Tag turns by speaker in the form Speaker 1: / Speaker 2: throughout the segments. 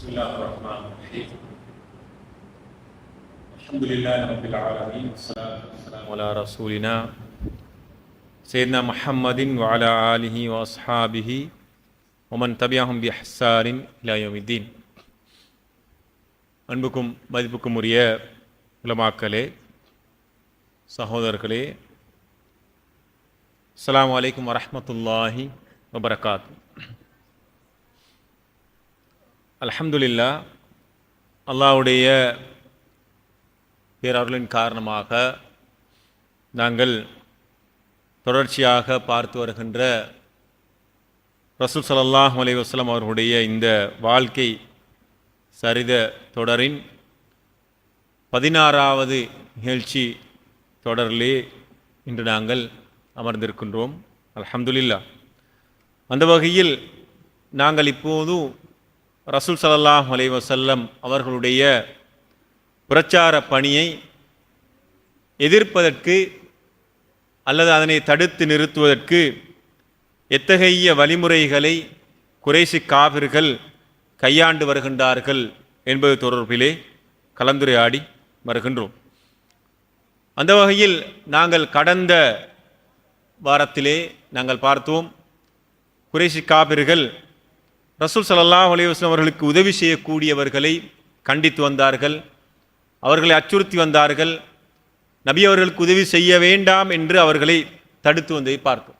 Speaker 1: بسم الله الرحمن الرحيم الحمد لله رب العالمين والصلاة والسلام على رسولنا سيدنا محمد وعلى آله وأصحابه ومن تبعهم بإحسان إلى يوم الدين அன்புக்கும் மதிப்புக்கும் உரிய உலமாக்களே சகோதரர்களே அஸ்ஸலாமு அலைக்கும் வரஹ்மத்துல்லாஹி வபரகாத்து அலமதுல்லா அல்லாஹ்வுடைய பேரருளின் காரணமாக நாங்கள் தொடர்ச்சியாக பார்த்து வருகின்ற ரசூல் ஸல்லல்லாஹு அலி வஸல்லம் அவர்களுடைய இந்த வாழ்க்கை சரித தொடரின் பதினாறாவது நிகழ்ச்சி தொடரிலே இன்று நாங்கள் அமர்ந்திருக்கின்றோம். அலமதுல்லா அந்த வகையில் நாங்கள் இப்போதும் ரசூல் ஸல்லல்லாஹு அலைஹி வஸல்லம் அவர்களுடைய பிரச்சார பணியை எதிர்ப்பதற்கு அல்லது அதனை தடுத்து நிறுத்துவதற்கு எத்தகைய வழிமுறைகளை குறைசி காவிர்கள் கையாண்டு வருகின்றார்கள் என்பது தொடர்பிலே கலந்துரையாடி வருகின்றோம். அந்த வகையில் நாங்கள் கடந்த வாரத்திலே நாங்கள் பார்த்தோம் குறைசி காபிர்கள் ரசூல் ஸல்லல்லாஹு அலைஹி அவர்களுக்கு உதவி செய்யக்கூடியவர்களை கண்டித்து வந்தார்கள். அவர்களை அச்சுறுத்தி வந்தார்கள். நபி அவர்களுக்கு உதவி செய்ய வேண்டாம் என்று அவர்களை தடுத்து வந்ததை பார்க்கும்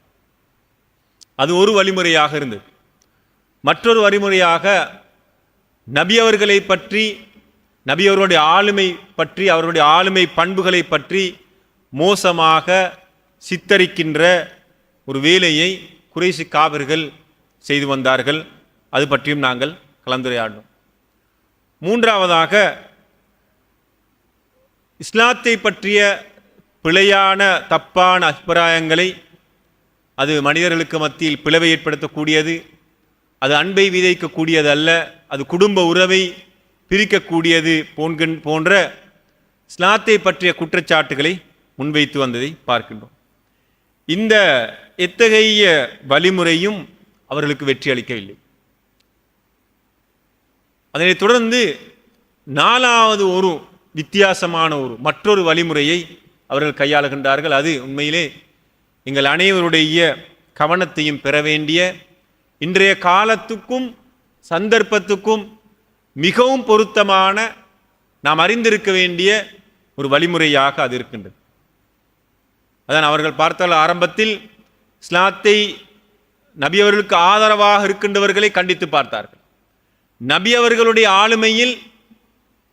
Speaker 1: அது ஒரு வழிமுறையாக இருந்தது. மற்றொரு வழிமுறையாக நபி அவர்களை பற்றி நபி அவர்களுடைய ஆளுமை பற்றி அவர்களுடைய ஆளுமை பண்புகளை பற்றி மோசமாக சித்தரிக்கின்ற ஒரு வேலையை குறைசி காவிர்கள் செய்து வந்தார்கள். அது பற்றியும் நாங்கள் கலந்துரையாடினோம் மூன்றாவதாக இஸ்லாத்தை பற்றிய பிழையான தப்பான அபிப்பிராயங்களை அது மனிதர்களுக்கு மத்தியில் பிளவை ஏற்படுத்தக்கூடியது அது அன்பை விதைக்கக்கூடியது அல்ல அது குடும்ப உறவை பிரிக்கக்கூடியது போன்கின் போன்ற இஸ்லாத்தை பற்றிய குற்றச்சாட்டுகளை முன்வைத்து வந்ததை பார்க்கின்றோம். இந்த எத்தகைய வழிமுறையும் அவர்களுக்கு வெற்றி அளிக்கவில்லை. அதனைத் தொடர்ந்து நாலாவது ஒரு வித்தியாசமான ஒரு மற்றொரு வழிமுறையை அவர்கள் கையாளுகின்றார்கள். அது உண்மையிலே எங்கள் அனைவருடைய கவனத்தையும் பெற வேண்டிய இன்றைய காலத்துக்கும் சந்தர்ப்பத்துக்கும் மிகவும் பொருத்தமான நாம் அறிந்திருக்க வேண்டிய ஒரு வழிமுறையாக அது இருக்கின்றது. அதான் அவர்கள் பார்த்தால் ஆரம்பத்தில் இஸ்லாத்தை நபியவர்களுக்கு ஆதரவாக இருக்கின்றவர்களை கண்டித்து பார்த்தார்கள். நபி அவர்களுடைய ஆளுமையில்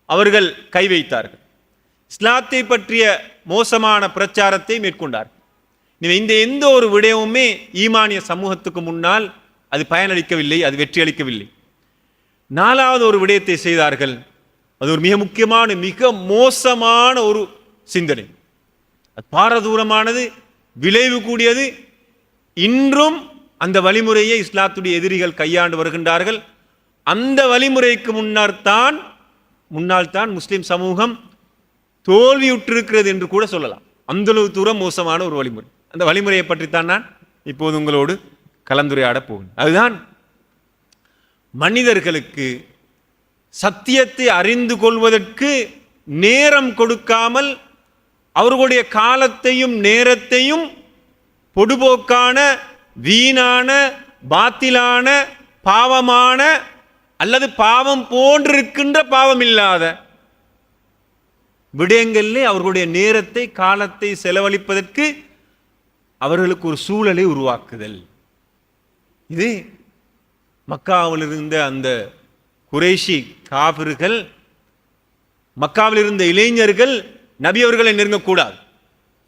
Speaker 1: அவர்கள் கை வைத்தார்கள். இஸ்லாத்தை பற்றிய மோசமான பிரச்சாரத்தை மேற்கொண்டார்கள். எனவே இந்த எந்த ஒரு விடயமுமே ஈமானிய சமூகத்துக்கு முன்னால் அது பயனளிக்கவில்லை அது வெற்றி அளிக்கவில்லை நாலாவது ஒரு விடயத்தை செய்தார்கள். அது ஒரு மிக முக்கியமான மிக மோசமான ஒரு சிந்தனை. அது பாரதூரமானது விளைவு கூடியது. இன்றும் அந்த வழிமுறையை இஸ்லாத்துடைய எதிரிகள் கையாண்டு வருகின்றார்கள். அந்த வழிமுறைக்கு முன்னர் தான் முன்னால் தான் முஸ்லீம் சமூகம் தோல்வியுற்றிருக்கிறது என்று கூட சொல்லலாம். அந்தளவு தூரம் மோசமான ஒரு வழிமுறை. அந்த வழிமுறையை பற்றித்தான் நான் இப்போது உங்களோடு கலந்துரையாட போகிறேன். அதுதான் மனிதர்களுக்கு சத்தியத்தை அறிந்து கொள்வதற்கு நேரம் கொடுக்காமல் அவர்களுடைய காலத்தையும் நேரத்தையும் பொடுபோக்கான வீணான பாத்திலான பாவமான அல்லது பாவம் போன்றிருக்கின்ற பாவம் இல்லாத விடயங்களிலே அவர்களுடைய நேரத்தை காலத்தை செலவழிப்பதற்கு அவர்களுக்கு ஒரு சூழலை உருவாக்குதல். இது மக்காவில் இருந்த அந்த குறைஷி காபிர்கள் மக்காவில் இருந்த இளைஞர்கள் நபி அவர்களை நெருங்கக்கூடாது.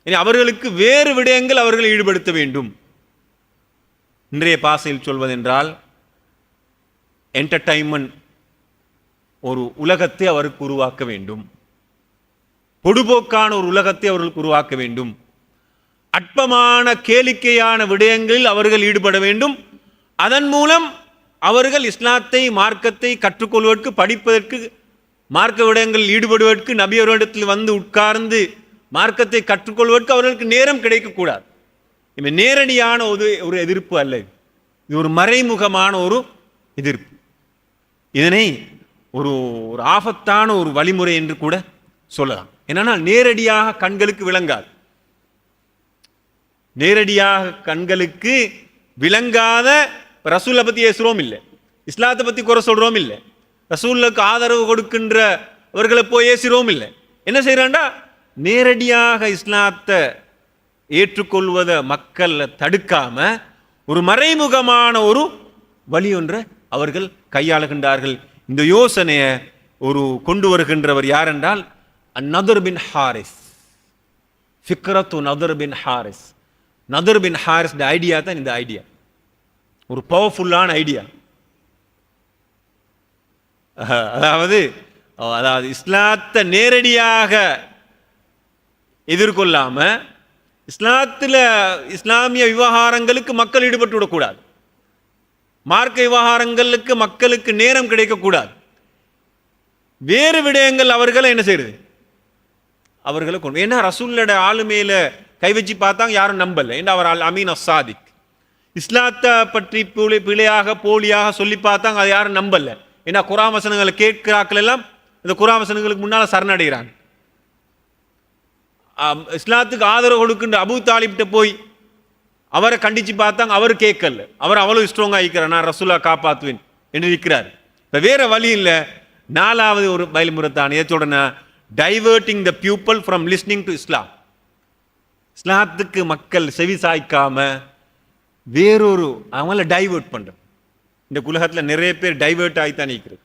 Speaker 1: இனி அவர்களுக்கு வேறு விடயங்கள் அவர்களை ஈடுபடுத்த வேண்டும். இன்றைய பாசையில் சொல்வதென்றால் என்டர்டைன்மெண்ட் ஒரு உலகத்தை அவருக்கு உருவாக்க வேண்டும். பொடுபோக்கான ஒரு உலகத்தை அவர்களுக்கு உருவாக்க வேண்டும். அற்பமான கேளிக்கையான விடயங்களில் அவர்கள் ஈடுபட வேண்டும். அதன் மூலம் அவர்கள் இஸ்லாத்தை மார்க்கத்தை கற்றுக்கொள்வதற்கு படிப்பதற்கு மார்க்க விடயங்களில் ஈடுபடுவதற்கு நபியவரிடத்தில் வந்து உட்கார்ந்து மார்க்கத்தை கற்றுக்கொள்வதற்கு அவர்களுக்கு நேரம் கிடைக்கக்கூடாது. இவன் நேரடியான ஒரு ஒரு எதிர்ப்பு அல்ல. இது ஒரு மறைமுகமான ஒரு எதிர்ப்பு. இதனை ஒரு ஒரு ஆபத்தான ஒரு வழிமுறை என்று கூட சொல்லலாம். என்னன்னா நேரடியாக கண்களுக்கு விளங்காது. நேரடியாக கண்களுக்கு விளங்காத ரசூலை பற்றி பேசுறோம் இல்லை. இஸ்லாத்தை பற்றி குறை சொல்கிறோம் இல்லை. ரசூலுக்கு ஆதரவு கொடுக்கின்ற அவர்களை போய் ஏசுகிறோம் இல்லை. என்ன செய்கிறாண்டா நேரடியாக இஸ்லாத்தை ஏற்றுக்கொள்வதை மக்கள் தடுக்காமல் ஒரு மறைமுகமான ஒரு வழி ஒன்றை அவர்கள் கையாளுகின்றார்கள். இந்த யோசனையை ஒரு கொண்டு வருகின்றவர் யார் என்றால் Nadr bin Harith. ஃபிக்ரத்து Nadr bin Harith. Nadr bin Harith idea தான் இந்த ஐடியா ஒரு பவர்ஃபுல்லான ஐடியா அதாவது அதாவது இஸ்லாத்தை நேரடியாக எதிர்கொள்ளாமல் இஸ்லாத்தில் இஸ்லாமிய விவகாரங்களுக்கு மக்கள் ஈடுபட்டு விடக்கூடாது மார்க்க விவகாரங்களுக்கு மக்களுக்கு நேரம் கிடைக்கக்கூடாது. வேறு விடயங்கள் அவர்களை என்ன செய்யுது அவர்களை கொண்டு ஏன்னா ரசூல்லோட ஆளுமையில் கை வச்சு பார்த்தாங்க யாரும் நம்பலை. ஏன்னா அவர் அல் அமீன் அசாதிக் இஸ்லாத்தை பற்றி பிழை பிழையாக போலியாக சொல்லி பார்த்தாங்க அதை யாரும் நம்பலை. ஏன்னா குராவசனங்களை கேட்கிறாக்கள் எல்லாம் இந்த குராவசனங்களுக்கு முன்னால் சரணடைகிறாங்க. இஸ்லாத்துக்கு ஆதரவு கொடுக்கின்ற அபு தாலிப்ட்ட போய் அவரை கண்டித்து பார்த்தாங்க அவர் கேட்கல. அவர் அவ்வளோ ஸ்ட்ராங்காக இருக்கிறார். நான் ரசூலா காப்பாற்றுவேன் என்று இருக்கிறார். இப்போ வேறு வழி இல்லை. நாலாவது ஒரு பயல்முறைத்தான் ஏத்தோடன diverting the people from listening to Islam இஸ்லாத்துக்கு மக்கள் செவி சாய்க்காம வேறொரு அவங்கள டைவர்ட் பண்ற இந்த உலகத்தில் நிறைய பேர் டைவர்ட் ஆகித்தான் இருக்கிறது.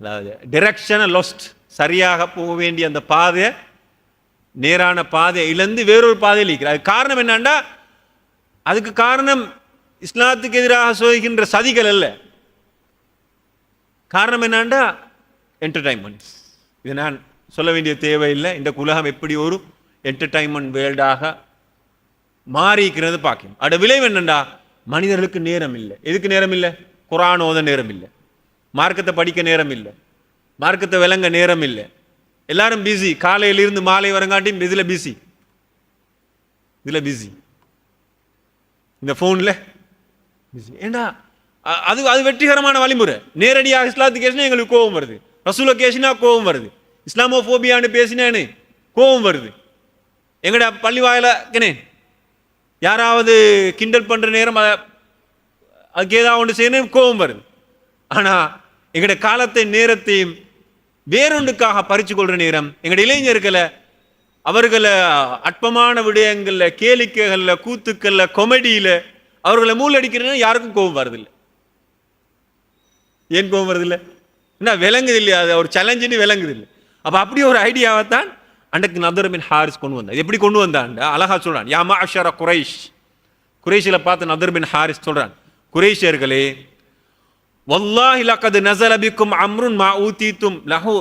Speaker 1: அதாவது டிரெக்ஷனை லொஸ்ட் சரியாக போக வேண்டிய அந்த பாதையை நேரான பாதையிலேருந்து இழந்து வேறொரு பாதையில் இருக்கிறார் அது காரணம் என்னண்டா அதுக்கு காரணம் இஸ்லாத்துக்கு எதிராக சொல்கின்ற சதிகள் அல்ல. காரணம் என்னண்டா என்டர்டைன்மெண்ட்ஸ் இது நான் சொல்ல வேண்டிய தேவையில்லை. இந்த உலகம் எப்படி ஒரு என்டர்டைன்மெண்ட் வேர்ல்டாக மாறிக்கிறது பார்க்கணும் அட விளைவு என்னண்டா மனிதர்களுக்கு நேரம் இல்லை. எதுக்கு நேரம் இல்லை? குரான் ஓத நேரம் இல்லை. மார்க்கத்தை படிக்க நேரம் இல்லை. மார்க்கத்தை விளங்க நேரம் இல்லை. எல்லாரும் பிஸி காலையிலிருந்து மாலை வரங்காட்டியும் இதில் பிஸி இதில் பிஸி இந்த ஃபோனில் பிஸி ஏண்டா? அது அது வெற்றிகரமான வழிமுறை. நேரடியாக இஸ்லாத்துக்கு எங்களுக்கு கோபம் வருது. ரசூலை பேசினா கோபம் வருது. இஸ்லாமோஃபோபியான்னு பேசினேன்னு கோபம் வருது. எங்கடா பள்ளி வாயிலக்கனே யாராவது கிண்டல் பண்ணுற நேரம் அதுக்கு ஏதாவது ஒன்று செய்யணும் கோபம் வருது. ஆனால் எங்கட காலத்தை நேரத்தையும் வேறொன்றுக்காக பறிச்சு கொள்ற நேரம். எங்களுடைய இளைஞர்களை அவர்களை அற்பமான விடயங்கள்ல கேளிக்கைகள்ல கூத்துக்கள்ல கொமெடியில அவர்களை மூலடிக்கிறேன்னு யாருக்கும் கோபம் வருதில்லை ஏன் கோபம் வருதில்லை என்ன விளங்குது இல்லையா அது ஒரு சேலஞ்சுன்னு விளங்குது இல்லை அப்போ அப்படி ஒரு ஐடியாவை தான் அன்றைக்கு நதர்பின் ஹாரிஸ் கொண்டு வந்தான் எப்படி கொண்டு வந்தான் அழகா சொல்றான் யாமா அஷரா குறைஷ். குறைஷில பார்த்து நதர்பின் ஹாரிஸ் சொல்றான் குறைஷியர்களே வல்லாஹி லக்கது நஸல பிக்கும் அம்ருன் மா ஊதீத்தும் லஹு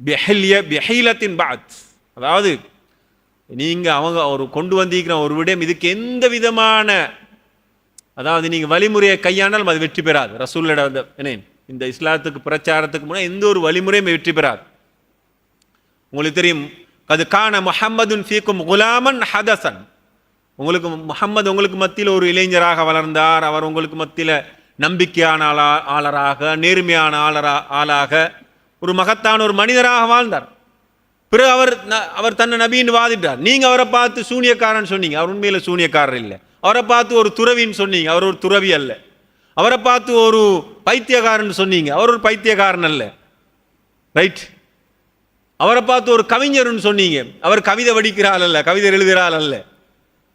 Speaker 1: பிஹில்ய பிஹீலத்தின் பாத் அதாவது நீங்க அவங்க ஒரு கொண்டு வந்திருக்கிற ஒரு விடயம் இதுக்கு எந்த விதமான அதாவது நீங்கள் வழிமுறையை கையாண்டாலும் அது வெற்றி பெறாது. ரசூல்லோட அந்த என்ன இந்த இஸ்லாத்துக்கு பிரச்சாரத்துக்கு முன்னாடி எந்த ஒரு வழிமுறையும் வெற்றி பெறாது. உங்களுக்கு தெரியும் அது காண முஹம்மதுன் ஃபீக்கும் குலாமன் ஹதசன் உங்களுக்கு முஹம்மது உங்களுக்கு மத்தியில் ஒரு இளைஞராக வளர்ந்தார் அவர் உங்களுக்கு மத்தியில் நம்பிக்கையான ஆளா ஆளராக நேர்மையான ஆளரா ஆளாக ஒரு மகத்தான ஒரு மனிதராக வாழ்ந்தார். பிறகு அவர் அவர் தன்னை நபின்னு வாதிட்டார். நீங்கள் அவரை பார்த்து சூனியக்காரன் சொன்னீங்க. அவர் உண்மையில் சூனியக்காரர் இல்லை. அவரை பார்த்து ஒரு துறவின்னு சொன்னீங்க. அவர் ஒரு துறவி அல்ல. அவரை பார்த்து ஒரு பைத்தியக்காரன் சொன்னீங்க. அவர் ஒரு பைத்தியக்காரன் அல்ல. ரைட் அவரை பார்த்து ஒரு கவிஞர்னு சொன்னீங்க. அவர் கவிதை வடிக்கிறாள் அல்ல கவிதை எழுதுகிறாள் அல்ல.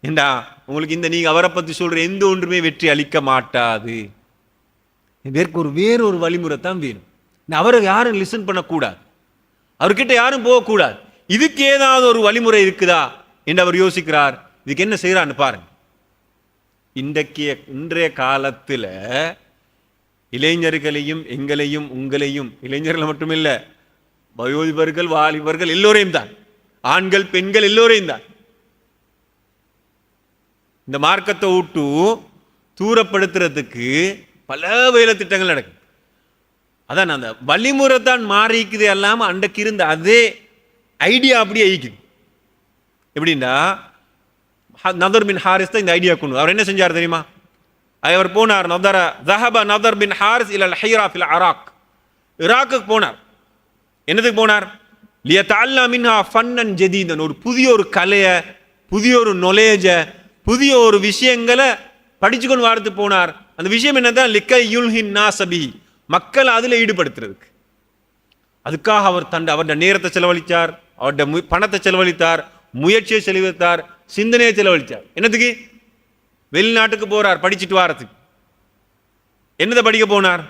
Speaker 1: ஏண்டா? உங்களுக்கு இந்த நீங்கள் அவரை பற்றி சொல்கிற எந்த ஒன்றுமே வெற்றி அளிக்க மாட்டாது. இதற்கு ஒரு வேறொரு வழிமுறை தான் வேணும் அவரை யாரும் லிசன் பண்ணக்கூடாது. அவர்கிட்ட யாரும் போகக்கூடாது. இதுக்கு ஏதாவது ஒரு வழிமுறை இருக்குதா? என்று அவர் யோசிக்கிறார். இதுக்கு என்ன செய்யறான்னு பாருங்க. இன்றைக்கு இன்றைய காலத்துல இளைஞர்களையும் எங்களையும் உங்களையும் இளைஞர்கள் மட்டுமில்ல வயோதிபர்கள் வாலிபர்கள் எல்லோரையும் தான். ஆண்கள் பெண்கள் எல்லோரையும் தான். இந்த மார்க்கத்தை விட்டு தூரப்படுத்துறதுக்கு பல வேலை திட்டங்கள் நடக்கும் அதான் அந்த வழிமுறை தான் மாறிக்குது அல்லாம அண்டைக்கு இருந்த அதே ஐடியா அப்படியே ஐக்குது எப்படின்னா நதர் பின் ஹாரிஸ் தான் இந்த ஐடியா கொண்டு அவர் என்ன செஞ்சார் தெரியுமா? அவர் போனார் நதர ஜஹப நதர் பின் ஹாரிஸ் இல்ல ஹைரா ஃபில் அராக். இராக்குக்கு போனார். என்னதுக்கு போனார்? லியத்தல்லா மின்ஹா ஃபன்னன் ஜதீதன். ஒரு புதிய ஒரு கலையை புதிய ஒரு நொலேஜை புதிய ஒரு விஷயங்களை படிச்சுக்கொண்டு வாரத்துக்கு போனார். அந்த விஷயம் என்னதான் லிக்க யுல்ஹின் நாசபி மக்களை அதில் ஈடுபடுத்துறதுக்கு. அதுக்காக அவர் தன் அவருடைய நேரத்தை செலவழித்தார் அவருடைய மு- பணத்தை செலவழித்தார் முயற்சியை செலவழித்தார் சிந்தனையை செலவழித்தார். என்னத்துக்கு வெளிநாட்டுக்கு போகிறார் படிச்சுட்டு வாரத்துக்கு. என்னதை படிக்க போனார்?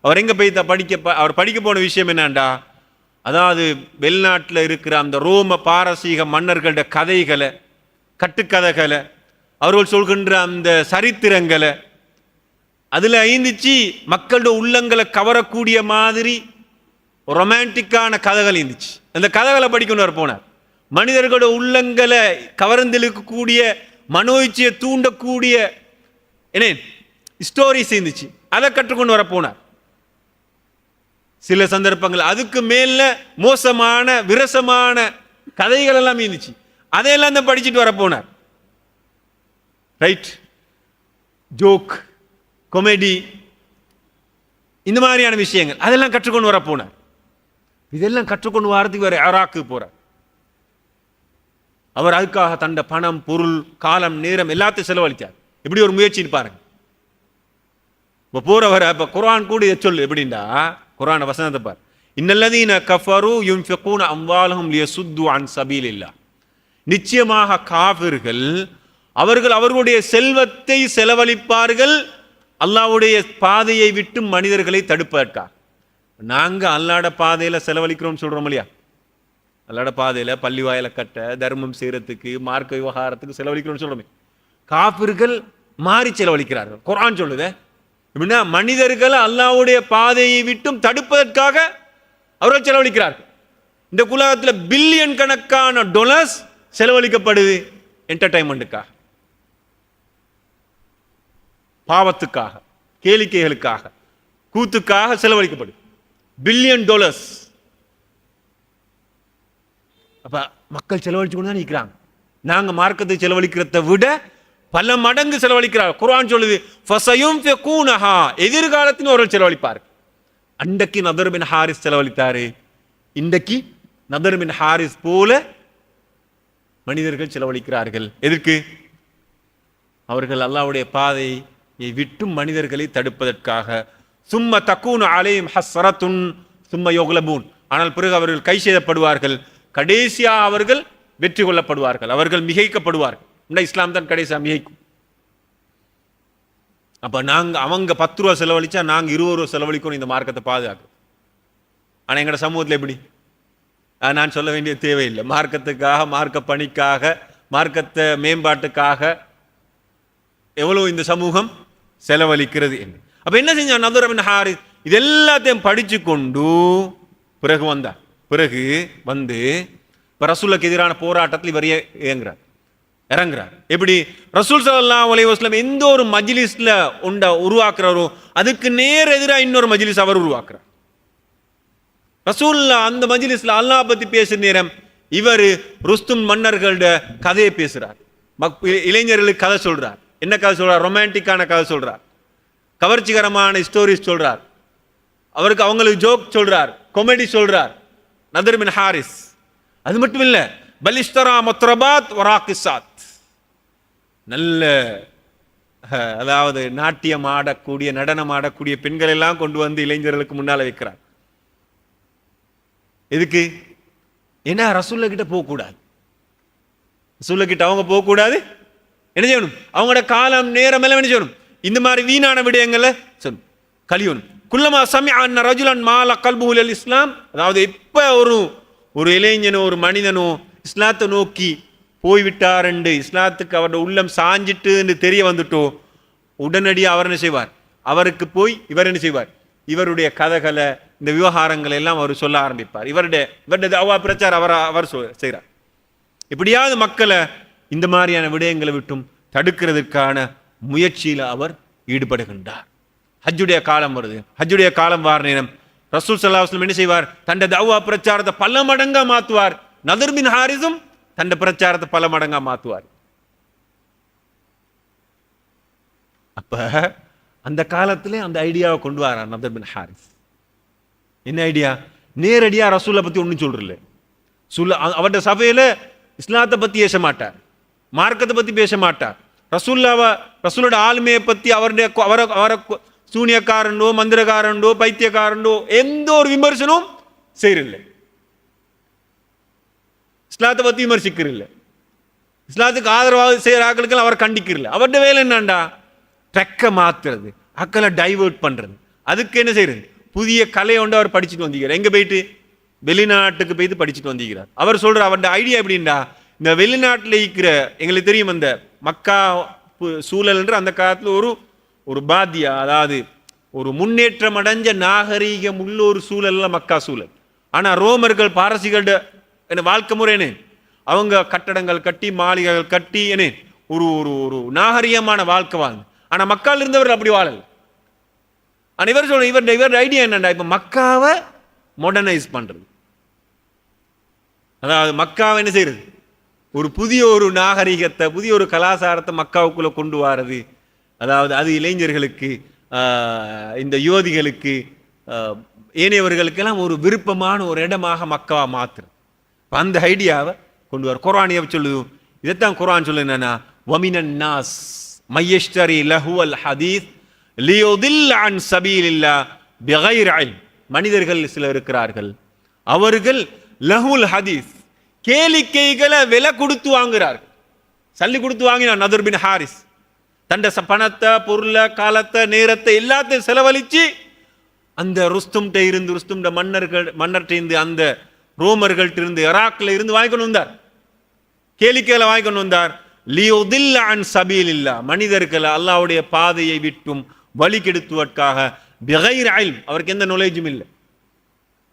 Speaker 1: அவர் எங்கே போய் படிக்க ப- அவர் படிக்க போன விஷயம் என்னண்டா? அதாவது வெளிநாட்டில் இருக்கிற அந்த ரோம பாரசீக மன்னர்களோட கதைகளை கட்டுக்கதைகளை அவர்கள் சொல்கின்ற அந்த சரித்திரங்களை அதில் ஐந்துச்சு மக்களோட உள்ளங்களை கவரக்கூடிய மாதிரி ரொமான்டிக்கான கதைகள் இருந்துச்சு. அந்த கதைகளை படிக்கணும் போனார். மனிதர்களோட உள்ளங்களை கவர்ந்தெழுக்கக்கூடிய மனோச்சியை தூண்டக்கூடிய என்ன ஸ்டோரிஸ் இருந்துச்சு. அதை கற்றுக்கொண்டு வர போனார். சில சந்தர்ப்பங்கள் அதுக்கு மேல மோசமான விரசமான கதைகள் எல்லாம் இருந்துச்சு. அதையெல்லாம் தான் படிச்சுட்டு வர போனார். ரைட் ஜோக் கொமெடி இந்த மாதிரியான விஷயங்கள். அதெல்லாம் கற்றுக்கொண்டு வர போனார். இதெல்லாம் கற்றுக்கொண்டு வரதுக்கு வேற அராக்கு போறார். அவர் அதுக்காக தண்ட பணம் பொருள் காலம் நேரம் எல்லாத்தையும் செலவழித்தார். இப்படி ஒரு முயற்சின்னு பாருங்க. இப்போ போறவர் இப்போ குரான் கூட இதை சொல்லு. எப்படின்னா குரானை வசனத்தை பார். இன்னல்லதீன கஃபரு யுன் ஃபெக்கூன் அம்வாலகம் லிய சுத்து அன் சபீலில்லா நிச்சயமாக காபிர்கள் அவர்கள் அவர்களுடைய செல்வத்தை செலவழிப்பார்கள் அல்லாவுடைய பாதையை விட்டு மனிதர்களை தடுப்பதற்காக. நாங்கள் அல்லாட பாதையில் செலவழிக்கிறோம்னு சொல்கிறோம் இல்லையா? அல்லாட பாதையில் பள்ளி வாயில கட்ட தர்மம் செய்கிறதுக்கு மார்க்க விவகாரத்துக்கு செலவழிக்கிறோம்னு சொல்கிறோமே காப்பிர்கள் மாறி செலவழிக்கிறார்கள். குரான் சொல்லுதே எப்படின்னா மனிதர்கள் அல்லாஹ்வுடைய பாதையை விட்டும் தடுப்பதற்காக அவர்கள் செலவழிக்கிறார்கள். இந்த உலகத்தில் பில்லியன் கணக்கான டொலர்ஸ் செலவழிக்கப்படுது என்டர்டைன்மெண்ட்டுக்காக பாவத்துக்காக கேளிக்கைகளுக்காக கூத்துக்காக செலவழிக்கப்படும். பில்லியன் டாலர்ஸ் அப்ப மக்கள் செலவழிச்சு கொண்டு தான் நிற்கிறாங்க நாங்க மார்க்கத்தை செலவழிக்கிறத விட பல மடங்கு செலவழிக்கிறார் குரான் சொல்லுது ஃபசயும் ஃபெகூனஹா. எதிர்காலத்தின் அவர்கள் செலவழிப்பார் அன்றைக்கு நதர்பின் ஹாரிஸ் செலவழித்தாரு. இன்றைக்கு நதர்மின் ஹாரிஸ் போல மனிதர்கள் செலவழிக்கிறார்கள். எதற்கு? அவர்கள் அல்லாவுடைய பாதை விட்டும் மனிதர்களை தடுப்பதற்காக. சும்ம தக்கூன் அலையும் ஹஸ்ரத்துன் சும்ம யோகுலபூன். ஆனால் பிறகு அவர்கள் கை செய்யப்படுவார்கள் கடைசியா அவர்கள் வெற்றி கொள்ளப்படுவார்கள். அவர்கள் மிகைக்கப்படுவார்கள். இந்த இஸ்லாம் தான் கடைசியா மிகைக்கும். அப்போ நாங்கள் அவங்க பத்து ரூபா செலவழிச்சா நாங்கள் இருபது ரூபா செலவழிக்கணும் இந்த மார்க்கத்தை பாதுகாக்கும் ஆனால் எங்களோட சமூகத்தில் எப்படி? நான் சொல்ல வேண்டிய தேவையில்லை. மார்க்கத்துக்காக மார்க்க பணிக்காக மார்க்கத்தை மேம்பாட்டுக்காக எவ்வளோ இந்த சமூகம்? செலவழிக்கிறது என்று. அப்ப என்ன செஞ்சான் நதுரபின் ஹாரிஸ்? இது எல்லாத்தையும் படிச்சு கொண்டு பிறகு வந்தார் பிறகு வந்து இப்போ ரசூலுக்கு எதிரான போராட்டத்தில் இவர் இயங்குறார். இறங்குறார். எப்படி? ரசூல் சல்லா அலைஹி வஸல்லம் எந்த ஒரு மஜ்லிஸ்ல உண்ட உருவாக்குறாரோ அதுக்கு நேர் எதிராக இன்னொரு மஜ்லிஸ் அவர் உருவாக்குறார். ரசூல்லா அந்த மஜ்லிஸ்ல அல்லாஹ் பத்தி பேசுற நேரம் இவர் ருஸ்தும் மன்னர்களோட கதையை பேசுறார். மக்- இ- இளைஞர்களுக்கு கதை சொல்கிறார் என்ன கதை சொல்கிறார் ரொமான்டிக்கான கதை சொல்கிறார் கவர்ச்சிகரமான ஸ்டோரிஸ் சொல்கிறார் அவருக்கு அவங்களுக்கு ஜோக் சொல்கிறார் கொமெடி சொல்றார். நதர் பின் ஹாரிஸ் அது மட்டும் இல்லை பலிஸ்தரா மொத்ரபாத் வராக்கிசாத் நல்ல அதாவது நாட்டியம் ஆடக்கூடிய நடனம் ஆடக்கூடிய பெண்கள் எல்லாம் கொண்டு வந்து இளைஞர்களுக்கு முன்னால வைக்கிறார். எதுக்கு? ஏன்னா ரசூல்ல கிட்ட போகக்கூடாது. ரசூல்ல கிட்ட அவங்க போகக்கூடாது என்ன செய்யணும்? அவங்களோட காலம் நேரம் எல்லாம் என்ன செய்யணும்? இந்த மாதிரி வீணான விடயங்களை சொல்லணும் கழியணும் குல்லமா சமி அன்ன ரஜுலன் மால கல்புல் இஸ்லாம். அதாவது இப்போ ஒரு ஒரு இளைஞனோ ஒரு மனிதனோ இஸ்லாத்தை நோக்கி போய்விட்டாருண்டு இஸ்லாத்துக்கு அவரோட உள்ளம் சாஞ்சிட்டுன்னு தெரிய வந்துட்டோ உடனடியாக அவர் என்ன செய்வார்? அவருக்கு போய் இவர் என்ன செய்வார்? இவருடைய கதைகளை இந்த விவகாரங்களை எல்லாம் அவர் சொல்ல ஆரம்பிப்பார். இவருடைய இவருடைய அவ்வா பிரச்சாரம் அவர் அவர் செய்கிறார் செய்றார். எப்படியாவது மக்களை இந்த மாதிரியான விடயங்களை விட்டும் தடுக்கிறதுக்கான முயற்சியில் அவர் ஈடுபடுகின்றார். ஹஜ்ஜுடைய காலம் வருது. ஹஜ்ஜுடைய காலம் வார நேரம் ரசூல் சல்லாஹ்லம் என்ன செய்வார்? தண்ட தவா பிரச்சாரத்தை பல மடங்கா மாத்துவார். நதர் ஹாரிஸும் தண்ட பிரச்சாரத்தை பல மடங்கா மாத்துவார். அப்ப அந்த காலத்திலே அந்த ஐடியாவை கொண்டு வரார் நதர் பின் ஹாரிஸ். என்ன ஐடியா? நேரடியா ரசூலை பத்தி ஒன்றும் சொல்றல சொல்ல அவருடைய சபையில இஸ்லாத்தை பத்தி ஏச மாட்டார். மார்க்கத்தை பத்தி பேச மாட்டார். ரசூல்லாவ ரசூலோட ஆளுமையை பத்தி அவருடைய அவரை அவரை சூனியக்காரண்டோ மந்திரக்காரண்டோ பைத்தியக்காரண்டோ எந்த ஒரு விமர்சனமும் செய்யறில்லை இஸ்லாத்தை பத்தி விமர்சிக்கிறதில்ல. இஸ்லாத்துக்கு ஆதரவாக செய்கிற ஆக்களுக்கு அவர் கண்டிக்கிறல அவருடைய வேலை என்னண்டா? ட்ரெக்கை மாத்துறது அக்களை டைவர்ட் பண்றது. அதுக்கு என்ன செய்யறது? புதிய கலையை கொண்டு அவர் படிச்சுட்டு வந்திருக்கிறார். எங்கே போயிட்டு? வெளிநாட்டுக்கு போயிட்டு படிச்சுட்டு வந்திருக்கிறார். அவர் சொல்ற அவருடைய ஐடியா எப்படின்டா இந்த வெளிநாட்டில் இருக்கிற எங்களுக்கு தெரியும் அந்த மக்கா சூழல்ன்ற அந்த காலத்தில் ஒரு ஒரு பாத்தியா அதாவது ஒரு முன்னேற்றம் அடைஞ்ச நாகரீகம் உள்ள ஒரு சூழல்ல மக்கா சூழல். ஆனால் ரோமர்கள் பாரசீகள்ட என்ன வாழ்க்கை முறைன்னு அவங்க கட்டடங்கள் கட்டி மாளிகைகள் கட்டி என்ன? ஒரு ஒரு ஒரு நாகரிகமான வாழ்க்கை வாழ்ந்து. ஆனால் மக்கால் இருந்தவர்கள் அப்படி வாழல். ஆனால் இவர் சொல்ற இவர் இவர் ஐடியா என்னண்டா? இப்போ மக்காவை மாடர்னைஸ் பண்ணுறது அதாவது மக்காவை என்ன செய்யறது ஒரு புதிய ஒரு நாகரிகத்தை புதிய ஒரு கலாச்சாரத்தை மக்காவுக்குள்ளே கொண்டு வாரது. அதாவது அது இளைஞர்களுக்கு இந்த யுவதிகளுக்கு ஏனையவர்களுக்கெல்லாம் ஒரு விருப்பமான ஒரு இடமாக மக்காவை மாத்துறது. அந்த ஐடியாவை கொண்டு வர குரானியை சொல்லுது? இதைத்தான் குரான் சொல்லு என்னன்னா வமினன் நாஸ் மையஸ்டரி லஹுவல் ஹதீஸ் லியோதில் அன் சபீலில்லா பிகைர் மனிதர்கள் சிலர் இருக்கிறார்கள். அவர்கள் லஹுல் ஹதீஸ் கேளிக்கைகளை விலை கொடுத்து வாங்குறார்கள். சல்லி கொடுத்து வாங்கினான் நதுர்பின் ஹாரிஸ். தண்ட பணத்தை பொருளை காலத்தை நேரத்தை எல்லாத்தையும் செலவழித்து அந்த ருஸ்தும்கிட்ட இருந்து ருஸ்தும்ட மன்னர்கள் மன்னர்கிட்ட இருந்து அந்த ரோமர்கள்ட்ட இருந்து இராக்கில் இருந்து வாங்கிக்கொண்டு வந்தார். கேளிக்கையில வாங்கிக்கொண்டு வந்தார். லியோதில்ல அன் சபீல் இல்லா மனிதர்களை அல்லாவுடைய பாதையை விட்டும் வழி கெடுத்துவதற்காக. பிகைர் இல்ம் அவருக்கு எந்த நாலேஜும் இல்லை.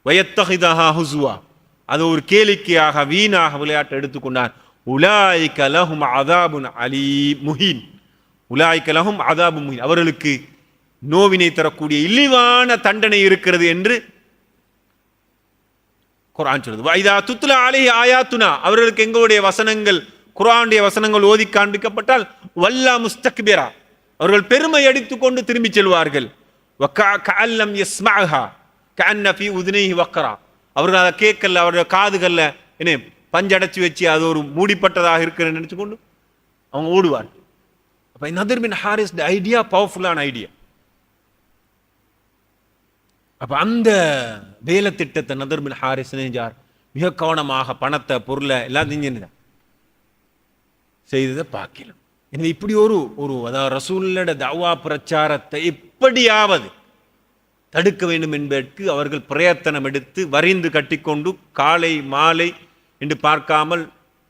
Speaker 1: வயத்தகிதா ஹுசுவா அது ஒரு கேளிக்கையாக வீணாக விளையாட்டு எடுத்துக்கொண்டார். உலாய் லஹும் அதாபுன் அலி முஹீன். உலாய் லஹும் அதாபு முஹீன். அவர்களுக்கு நோவினை தரக்கூடிய இழிவான தண்டனை இருக்கிறது என்று குரான் சொல்லுது. வைதா துத்துலா அலை ஆயாத்துனா. அவர்களுக்கு எங்களுடைய வசனங்கள் குரானுடைய வசனங்கள் ஓதி காண்பிக்கப்பட்டால் வல்லா முஸ்தக்பிரா. அவர்கள் பெருமை அடித்துக்கொண்டு திரும்பிச் செல்வார்கள். வக்கா- கல்லம் எஸ்மாஹா கஅன்ன உதினை வக்கரா அவர்கள் அதை கேட்கல அவருடைய காதுகளில் என்ன பஞ்சடைச்சி வச்சு அது ஒரு மூடிப்பட்டதாக இருக்கிறேன்னு நினச்சிக்கொண்டு அவங்க ஓடுவார் அப்போ நதிர்மின் பின் ஹாரிஸ் ஐடியா பவர்ஃபுல்லான ஐடியா. அப்போ அந்த வேலை திட்டத்தை நதர் பின் ஹாரிஸ் செஞ்சார் மிக கவனமாக பணத்தை பொருளை எல்லாம் செஞ்சிருந்தார். செய்ததை பார்க்கலாம் எனவே இப்படி ஒரு ஒரு அதாவது ரசூல்லோட தவா பிரச்சாரத்தை எப்படியாவது தடுக்க வேண்டும் என்பதற்கு அவர்கள் பிரயத்தனம் எடுத்து வரிந்து கட்டிக்கொண்டு காலை மாலை என்று பார்க்காமல்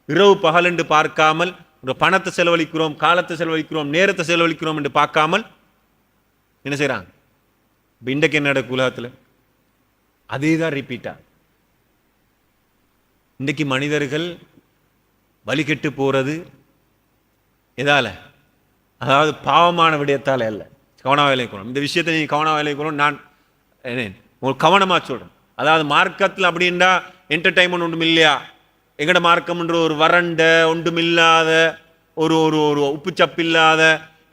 Speaker 1: இரவு பகல் என்று பார்க்காமல் பணத்தை செலவழிக்கிறோம் காலத்தை செலவழிக்கிறோம் நேரத்தை செலவழிக்கிறோம் என்று பார்க்காமல் என்ன செய்கிறாங்க இப்போ இன்றைக்கு என்ன நடக்கும் உலகத்தில்? அதே தான் ரிப்பீட்டாக இன்றைக்கு மனிதர்கள் வழிகெட்டு போகிறது எதால்? அதாவது பாவமான விடயத்தால் அல்ல. வேலை விளைக்கணும் இந்த விஷயத்தை நீ கவனம் விளைக்கணும் நான் உங்களுக்கு கவனமாக சொல்கிறேன் அதாவது மார்க்கத்தில் அப்படின்னா என்டர்டைன்மெண்ட் ஒன்றும் இல்லையா? எங்கட மார்க்கம்ன்ற ஒரு வறண்ட ஒன்றுமில்லாத ஒரு ஒரு ஒரு உப்புச்சப்பு இல்லாத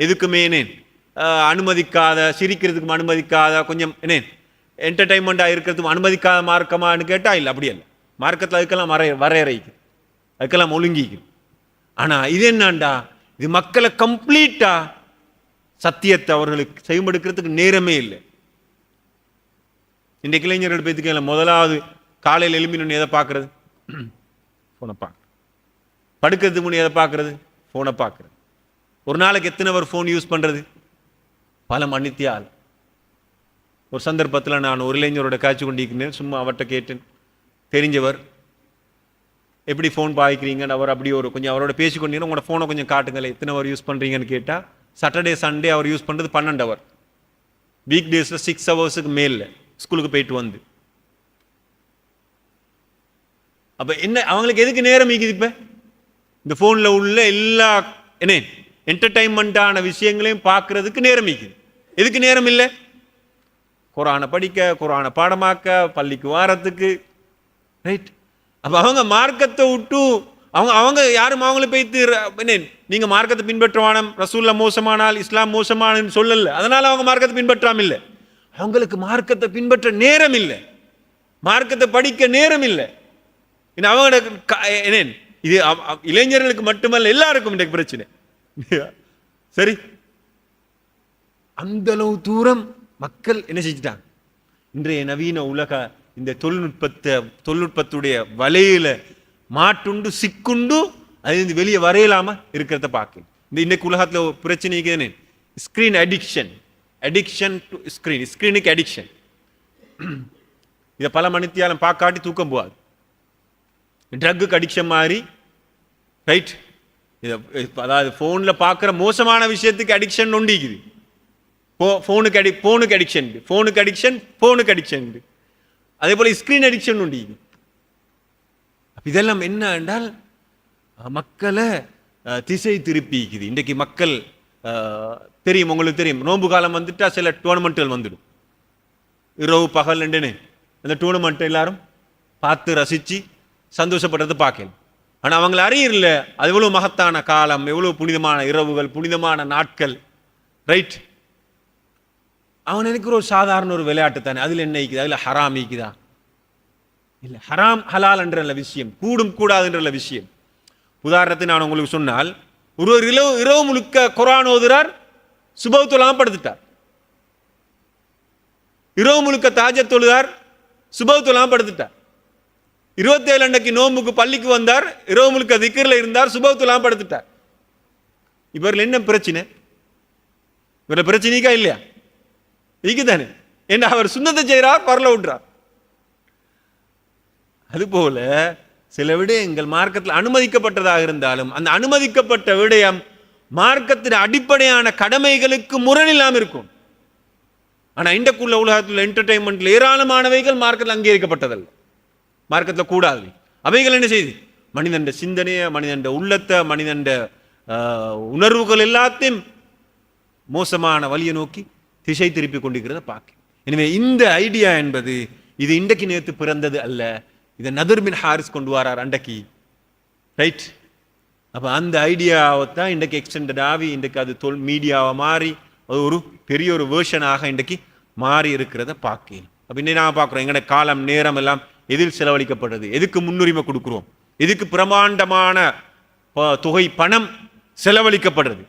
Speaker 1: எதுக்குமே என்னேன் அனுமதிக்காத சிரிக்கிறதுக்கும் அனுமதிக்காத கொஞ்சம் என்னேன் என்டர்டைன்மெண்ட்டாக இருக்கிறதுக்கும் அனுமதிக்காத மார்க்கமானு கேட்டால் இல்லை அப்படி இல்லை. மார்க்கத்தில் அதுக்கெல்லாம் வரைய வரையறைக்கும் அதுக்கெல்லாம் ஒழுங்கிக்கு ஆனால் இது என்னண்டா? இது மக்களை கம்ப்ளீட்டாக சத்தியத்தை அவர்களுக்கு செய்யப்படுக்கிறதுக்கு நேரமே இல்லை. இன்றைக்கு இளைஞர்கள் பேத்துக்கல முதலாவது காலையில் எழும்பினு எதை பார்க்கறது? ஃபோனை பார்க்க படுக்கிறதுக்கு முன்னே எதை பார்க்கறது? ஃபோனை பார்க்கறது. ஒரு நாளைக்கு எத்தனை அவர் ஃபோன் யூஸ் பண்றது? பல மன்னித்தியால் ஒரு சந்தர்ப்பத்தில் நான் ஒரு இளைஞரோட காய்ச்சி கொண்டிருக்கிறேன். சும்மா அவர்கிட்ட கேட்டேன். தெரிஞ்சவர் எப்படி ஃபோன் பாய்க்கிறீங்கன்னு அவர் அப்படி ஒரு கொஞ்சம் அவரோட பேசிக்கொண்டீங்கன்னா உங்களோட ஃபோனை கொஞ்சம் காட்டுங்களேன். எத்தனை அவர் யூஸ் பண்ணுறீங்கன்னு கேட்டால் சாட்டர்டே சண்டே அவர் யூஸ் பண்ணுறது பன்னெண்டு ஹவர் வீக் டேஸில் சிக்ஸ் ஹவர்ஸுக்கு மேலில். ஸ்கூலுக்கு போயிட்டு வந்து. அப்போ என்ன அவங்களுக்கு எதுக்கு நேரம் இருக்குது இப்போ? இந்த ஃபோனில் உள்ள எல்லா என்ன என்டர்டைன்மெண்ட்டான விஷயங்களையும் பார்க்கறதுக்கு நேரம் இருக்குது எதுக்கு நேரம் இல்லை? குரானை படிக்க குரானை பாடமாக்க பள்ளிக்கு வாரத்துக்கு. ரைட் அப்போ அவங்க மார்க்கத்தை விட்டு அவங்க அவங்க யாரும் அவங்கள போய்த்து என்ன நீங்க மார்க்கத்தை பின்பற்றுவானம் ரசூல்ல மோசமானால் இஸ்லாம் மோசமானன்னு சொல்லலை. அதனால அவங்க மார்க்கத்தை பின்பற்றாமல் இல்லை. அவங்களுக்கு மார்க்கத்தை பின்பற்ற நேரம் இல்லை மார்க்கத்தை படிக்க நேரம் இல்லை இன்னும் அவங்களோட இது அவ- இளைஞர்களுக்கு மட்டுமல்ல எல்லாருக்கும் இன்றைக்கு பிரச்சனை. சரி. அந்த அளவு தூரம் மக்கள் என்ன செஞ்சிட்டாங்க? இன்றைய நவீன உலக இந்த தொழில்நுட்பத்தை தொழில்நுட்பத்துடைய வலையில மாட்டுண்டு சிக்குண்டு அது வெளியே வரையலாம இருக்கிறத பார்க்க இந்த இன்னைக்கு உலகத்தில் பிரச்சனைக்கு என்ன? Screen addiction addiction to screen ஸ்க்ரீனுக்கு addiction இதை பல மணித்தியாலம் பார்க்காட்டி தூக்கம் போகாது. ட்ரக்குக்கு அடிக்ஷன் மாதிரி ரைட் இதை அதாவது ஃபோனில் பார்க்குற மோசமான விஷயத்துக்கு அடிக்ஷன் நொண்டிக்குது. ஃபோ ஃபோனுக்கு அடி ஃபோனுக்கு அடிக்ஷன் ஃபோனுக்கு அடிக்ஷன் ஃபோனுக்கு அடிக்ஷன் அதே போல் ஸ்க்ரீன் அடிக்ஷன் நொண்டிக்குது. அப்போ இதெல்லாம் என்ன என்றால் மக்களை திசை திருப்பிக்குது. இன்றைக்கு மக்கள் தெரியும் உங்களுக்கு தெரியும். நோன்பு காலம் வந்துட்டால் சில டோர்னமெண்ட்டுகள் வந்துடும். இரவு பகல் ரெண்டுன்னு. அந்த டூர்னமெண்ட் எல்லாரும் பார்த்து ரசித்து சந்தோஷப்படுறது பார்க்கலாம். ஆனால் அவங்கள அறியல அது எவ்வளோ மகத்தான காலம் எவ்வளோ புனிதமான இரவுகள் புனிதமான நாட்கள். ரைட் அவன் நினைக்கிற ஒரு சாதாரண ஒரு விளையாட்டு தானே. அதில் என்ன இருக்குது அதில் ஹராம் ஈக்குதா இல்லை ஹராம் ஹலால் என்ற விஷயம் கூடும் கூடாதுன்ற விஷயம். உதாரணத்துக்கு நான் உங்களுக்கு சொன்னால் ஒரு ஒரு இரவு இரவு முழுக்க குரான் ஓதுறார் சுபத்துலாம் படுத்துட்டார். இரவு முழுக்க தாஜ தொழுதார் சுபத்துலாம் படுத்துட்டார். இருபத்தேழு அன்னைக்கு நோம்புக்கு பள்ளிக்கு வந்தார் இரவு முழுக்க திக்கரில் இருந்தார் சுபத்துலாம் படுத்துட்டார். இவர்கள் என்ன பிரச்சனை? இவர பிரச்சனைக்கா இல்லையா? தானே என்ன அவர் சுண்ணத்தை செய்கிறார் பரல விட்றார். அதுபோல சில விடயங்கள் மார்க்கத்தில் அனுமதிக்கப்பட்டதாக இருந்தாலும் அந்த அனுமதிக்கப்பட்ட விடயம் மார்க்கத்தின் அடிப்படையான கடமைகளுக்கு முரணில்லாமல் இருக்கும். ஆனால் இண்டக்குள்ள உலகத்தில் என்டர்டைன்மெண்ட்ல ஏராளமானவைகள் மார்க்கத்தில் அங்கீகரிக்கப்பட்டதல்ல. மார்க்கத்தில் கூடாது. அவைகள் என்ன செய்து? மனிதன் சிந்தனையை மனிதன் உள்ளத்தை மனிதன் உணர்வுகள் எல்லாத்தையும் மோசமான வழியை நோக்கி திசை திருப்பி கொண்டிருக்கிறத பார்க்க எனவே இந்த ஐடியா என்பது இது இன்றைக்கு நேற்று பிறந்தது அல்ல. இதை நதுர் பின் ஹாரிஸ் கொண்டு வரார் அண்டைக்கு. ரைட் அப்போ அந்த ஐடியாவை தான் இன்றைக்கு எக்ஸ்டெண்டட் ஆகி இன்றைக்கு அது தொல் மீடியாவை மாறி அது ஒரு பெரிய ஒரு வேர்ஷனாக இன்றைக்கு மாறி இருக்கிறத பார்க்கணும் அப்போ இன்னும் நான் பார்க்குறோம் எங்களோட காலம் நேரம் எல்லாம் எதில் செலவழிக்கப்படுறது எதுக்கு முன்னுரிமை கொடுக்குறோம்? எதுக்கு பிரமாண்டமான தொகை பணம் செலவழிக்கப்படுறது?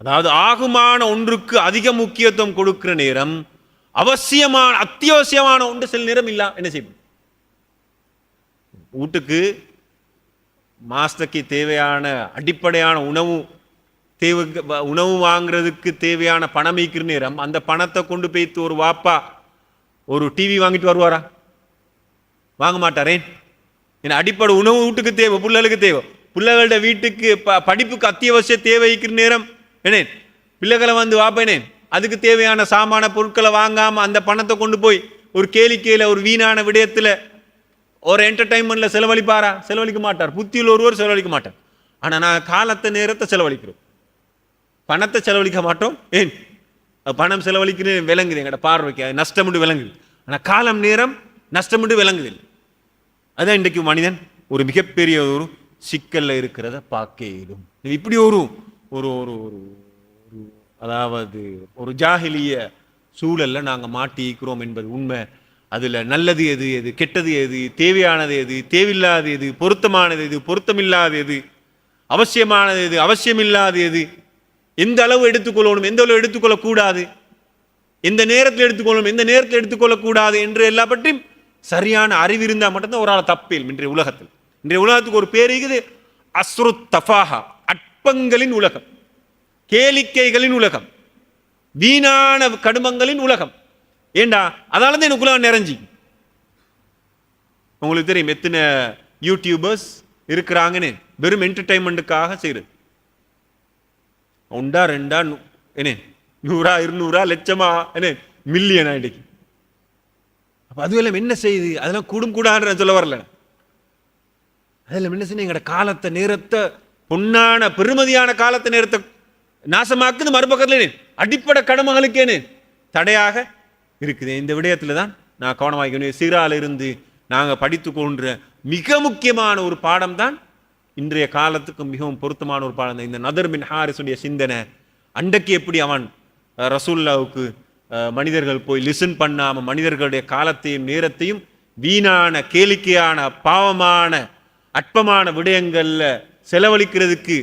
Speaker 1: அதாவது ஆகுமான ஒன்றுக்கு அதிக முக்கியத்துவம் கொடுக்கிற நேரம் அவசியமான அத்தியாவசியமான ஒன்று சில நேரம் இல்ல என்ன செய்யும்? வீட்டுக்கு மாஸ்டருக்கு தேவையான அடிப்படையான உணவு தேவை உணவு வாங்குறதுக்கு தேவையான பணம் ஈக்கிற நேரம் அந்த பணத்தை கொண்டு போய்த்து ஒரு வாப்பா ஒரு டிவி வாங்கிட்டு வருவாரா? வாங்க மாட்டாரே. ஏன்னா அடிப்படை உணவு வீட்டுக்கு தேவை பிள்ளைகளுக்கு தேவை. பிள்ளைகளோட வீட்டுக்கு ப படிப்புக்கு அத்தியாவசிய தேவைக்கிற நேரம் என்னேன் பிள்ளைகளை வந்து வாப்பேனேன் அதுக்கு தேவையான சாமான பொருட்களை வாங்காமல் அந்த பணத்தை கொண்டு போய் ஒரு கேளிக்கையில் ஒரு வீணான விடயத்தில் ஒரு என்டர்டைன்மெண்ட்ல செலவழிப்பாரா? செலவழிக்க மாட்டார். புத்தியில் ஒருவர் செலவழிக்க மாட்டார். ஆனால் நான் காலத்தை நேரத்தை செலவழிக்கிறோம். பணத்தை செலவழிக்க மாட்டோம். ஏன்? பணம் செலவழிக்கிறேன் விளங்குது. எங்கட பார்வைக்கு அது நஷ்டமுண்டு விளங்குது. ஆனால் காலம் நேரம் நஷ்டமுண்டு விளங்குது அதான் இன்றைக்கு மனிதன் ஒரு மிகப்பெரிய ஒரு சிக்கலில் இருக்கிறத பார்க்க இயலும். இப்படி ஒரு ஒரு ஒரு ஒரு ஒரு அதாவது ஒரு ஜாகிலிய சூழல்ல நாங்கள் மாட்டிக்கிறோம் என்பது உண்மை. அதில் நல்லது எது எது கெட்டது எது தேவையானது எது தேவையில்லாத எது பொருத்தமானது எது பொருத்தமில்லாத எது அவசியமானது எது அவசியமில்லாத எது எந்த அளவு எடுத்துக்கொள்ளணும் எந்த அளவு எடுத்துக்கொள்ளக்கூடாது எந்த நேரத்தில் எடுத்துக்கொள்ளணும் எந்த நேரத்தில் எடுத்துக்கொள்ளக்கூடாது என்று எல்லா பற்றியும் சரியான அறிவு இருந்தால் மட்டும்தான் ஒரு ஆள் தப்பேல் இன்றைய உலகத்தில். இன்றைய உலகத்துக்கு ஒரு பேர் இருக்குது அஸ்ரு தஃபாஹா அற்பங்களின் உலகம். கேளிக்கைகளின் உலகம் வீணான கடுமங்களின் உலகம். ஏண்டா? அதால தான் எனக்கு உலகம் நிறைஞ்சி. உங்களுக்கு தெரியும் எத்தனை யூடியூபர்ஸ் இருக்கிறாங்கன்னு வெறும் என்டர்டைன்மெண்ட்டுக்காக செய்கிறது உண்டா ரெண்டா நூ- என்ன நூறா இருநூறா லட்சமா என்ன மில்லியன் ஆயிடுக்கு அதுவும் அதுவெல்லாம் என்ன செய்யுது அதெல்லாம் கூடும் கூடாதுன்னு நான் சொல்ல வரல. அதெல்லாம் என்ன செய்யுது எங்களோட காலத்தை நேரத்தை பொன்னான பெருமதியான காலத்தை நேரத்தை நாசமாக்குது மறுபக்கத்தில் அடிப்படை கடமைகளுக்கேனு தடையாக இருக்குது. இந்த விடயத்தில் தான் நான் கவனமாக்கணும் சீரால் இருந்து நாங்கள் படித்து கொன்ற மிக முக்கியமான ஒரு பாடம் தான் இன்றைய காலத்துக்கு மிகவும் பொருத்தமான ஒரு பாடம். தான் இந்த நதர் பின் ஹாரிஸுடைய சிந்தனை. அண்டைக்கு எப்படி அவன் ரசூல்லாவுக்கு மனிதர்கள் போய் லிசன் பண்ணாமல் மனிதர்களுடைய காலத்தையும் நேரத்தையும் வீணான கேளிக்கையான பாவமான அற்பமான விடயங்களில் செலவழிக்கிறதுக்கு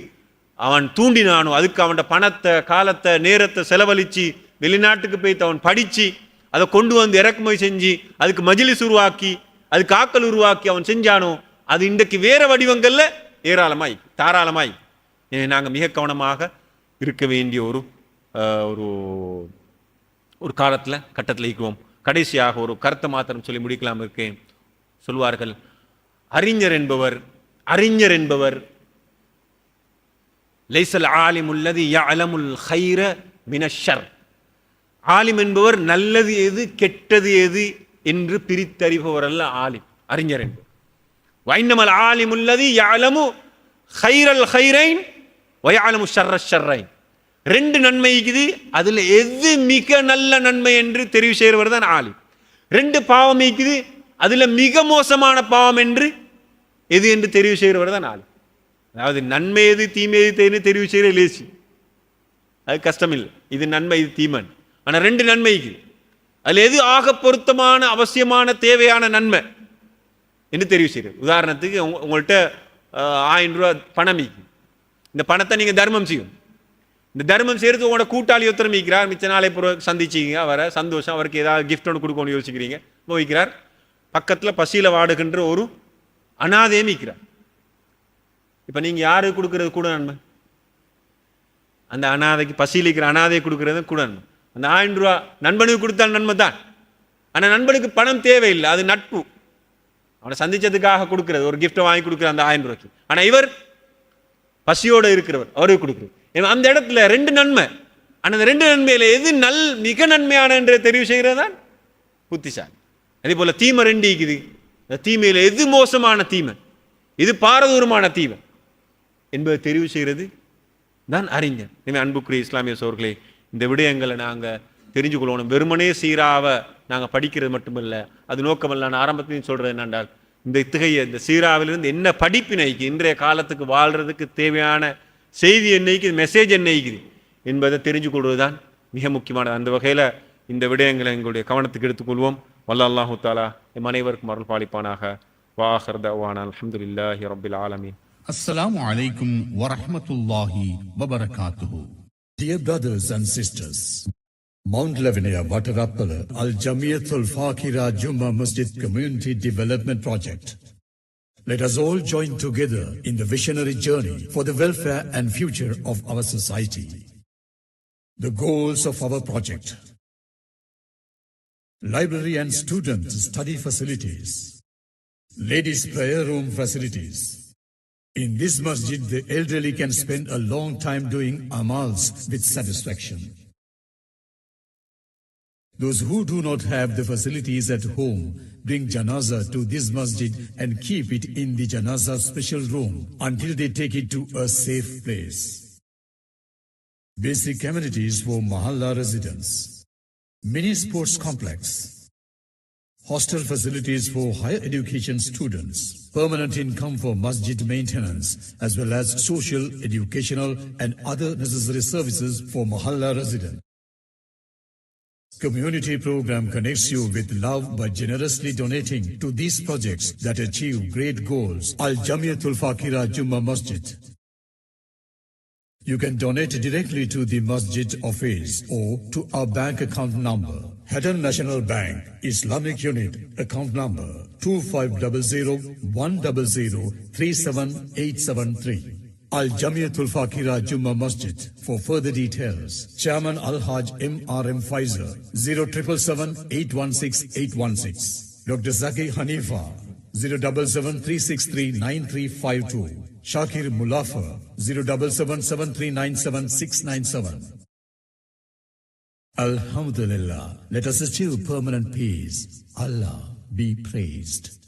Speaker 1: அவன் தூண்டினானோ அதுக்கு அவன் பணத்தை காலத்தை நேரத்தை செலவழித்து வெளிநாட்டுக்கு போய் அவன் படித்து அதை கொண்டு வந்து இறக்குமதி செஞ்சு அதுக்கு மஜிலிஸ் உருவாக்கி அதுக்கு ஆக்கள் உருவாக்கி அவன் செஞ்சானோ அது இன்றைக்கு வேறு வடிவங்களில் ஏராளமாய் தாராளமாய் நாங்கள் மிக கவனமாக இருக்க வேண்டிய ஒரு ஒரு ஒரு காலத்தில் கட்டத்தில் இருக்கிறோம். கடைசியாக ஒரு கருத்தை மாத்திரம் சொல்லி முடிக்கலாம் இருக்கேன். சொல்வார்கள் அறிஞர் என்பவர் அறிஞர் என்பவர் லைசல் ஆலிம் உள்ளது யஅலமுல் ஹைர மினஷர். ஆலிம் என்பவர் நல்லது எது கெட்டது எது என்று பிரித்தறிபவர் அல்ல ஆலிம் அறிஞர் என்பவர். வைன்னமல் ஆலிம் உள்ளது யஅலமு ஹைரல் ஹைரைன் வயஅலமு ஷர்ர ஷர்ரைன். ரெண்டு நன்மை இருக்குது அதில் எது மிக நல்ல நன்மை என்று தெரிவு செய்கிறவர் தான் ஆலிம். ரெண்டு பாவம் இருக்குது அதில் மிக மோசமான பாவம் என்று எது என்று தெரிவு செய்கிறவர் தான் ஆலிம். அதாவது நன்மை எது தீமை எது தெரிந்து தெரிவு செய்கிற லேசி அது கஷ்டம் இல்லை இது நன்மை இது தீமன் ஆனால் ரெண்டு நன்மைக்கு அதில் எது ஆக பொருத்தமான அவசியமான தேவையான நன்மை என்று தெரிவு செய்கிறது. உதாரணத்துக்கு உங்கள்கிட்ட ஆயிரம் ரூபா பணம் மீக்கும் இந்த பணத்தை நீங்கள் தர்மம் செய்யும் இந்த தர்மம் செய்கிறது உங்களோட கூட்டாளி ஒருத்தர் மீக்கிறார் மிச்ச நாளை பிறகு சந்திச்சிங்க. அவரை சந்தோஷம். அவருக்கு ஏதாவது கிஃப்ட் ஒன்று கொடுக்கணும்னு யோசிக்கிறீங்க. வைக்கிறார் பக்கத்தில் பசியில் வாடுகின்ற ஒரு அனாதே மீக்கிறார் இப்போ நீங்கள் யாருக்கு கொடுக்குறது கூட நன்மை அந்த அனாதைக்கு பசியில் இருக்கிற அனாதையை கொடுக்குறது கூட நன்மை அந்த ஆயிரம் ரூபா நண்பனுக்கு கொடுத்தால் நன்மை தான். ஆனால் நண்பனுக்கு பணம் தேவையில்லை அது நட்பு. அவனை சந்தித்ததுக்காக கொடுக்குறது ஒரு கிஃப்ட்டை வாங்கி கொடுக்குற அந்த ஆயிரம் ரூபாய்க்கு. ஆனால் இவர் பசியோடு இருக்கிறவர் அவருக்கு கொடுக்குறது. அந்த இடத்துல ரெண்டு நன்மை. ஆனால் அந்த ரெண்டு நன்மையில் எது நல் மிக நன்மையான என்று தெரிவு செய்கிறதான் புத்திசாலி. அதே போல் தீமை ரெண்டு இருக்குது இந்த தீமையில் எது மோசமான தீமை? இது பாரதூரமான தீமை? என்பதை தெரிவு செய்கிறது? தான் அறிஞர் எனவே அன்புக்குரிய இஸ்லாமிய சோர்களே இந்த விடயங்களை நாங்கள் தெரிஞ்சு கொள்ளணும் வெறுமனே சீராவை நாங்கள் படிக்கிறது மட்டுமல்ல அது நோக்கமல்ல நான் ஆரம்பத்திலையும் சொல்கிறது என்னென்றால் இந்த இத்தகைய இந்த சீராவிலிருந்து என்ன படிப்பினைக்கு இன்றைய காலத்துக்கு வாழ்கிறதுக்கு தேவையான செய்தி என்னைக்கு மெசேஜ் என்னைக்குது என்பதை தெரிஞ்சு கொள்வது தான் மிக முக்கியமானது. அந்த வகையில் இந்த விடயங்களை எங்களுடைய கவனத்துக்கு எடுத்துக்கொள்வோம். வல்ல அல்லாஹு தாலா எம் அனைவருக்கும் அருள் பாலிப்பானாக. வாஹர் தவான் அல்ஹம்துலில்லாஹி ரப்பில் ஆலமீன்.
Speaker 2: Assalamu alaikum wa rahmatullahi wa barakatuhu.
Speaker 3: Dear brothers and sisters, Mount Lavinia Watarappala Al Jamiatul Fakira Jumma Masjid Community Development Project. Let us all join together in the visionary journey for the welfare and future of our society. The goals of our project. Library and student study facilities. Ladies prayer room facilities. In this masjid, the elderly can spend a long time doing amals with satisfaction. Those who do not have the facilities at home bring janaza to this masjid and keep it in the janaza special room until they take it to a safe place. Basic amenities for Mahalla residents. Mini sports complex. Hostel facilities for higher education students. Permanent income for masjid maintenance as well as social, educational and other necessary services for Mahalla residents. Community program connects you with love by generously donating to these projects that achieve great goals. Al Jamiatul Fakira Jumma Masjid. You can donate directly to the Masjid Office or to our bank account number. Hadan National Bank, Islamic Unit, account number 2500-100-37873. Al Jamiatul Fakira Jumma Masjid. For further details, Chairman Al Haj M. R. M. Pfizer, 077816 Dr. Zaki Hanifa, 077 Shakir Mulafa, 077 Alhamdulillah, let us achieve permanent peace. Allah be praised.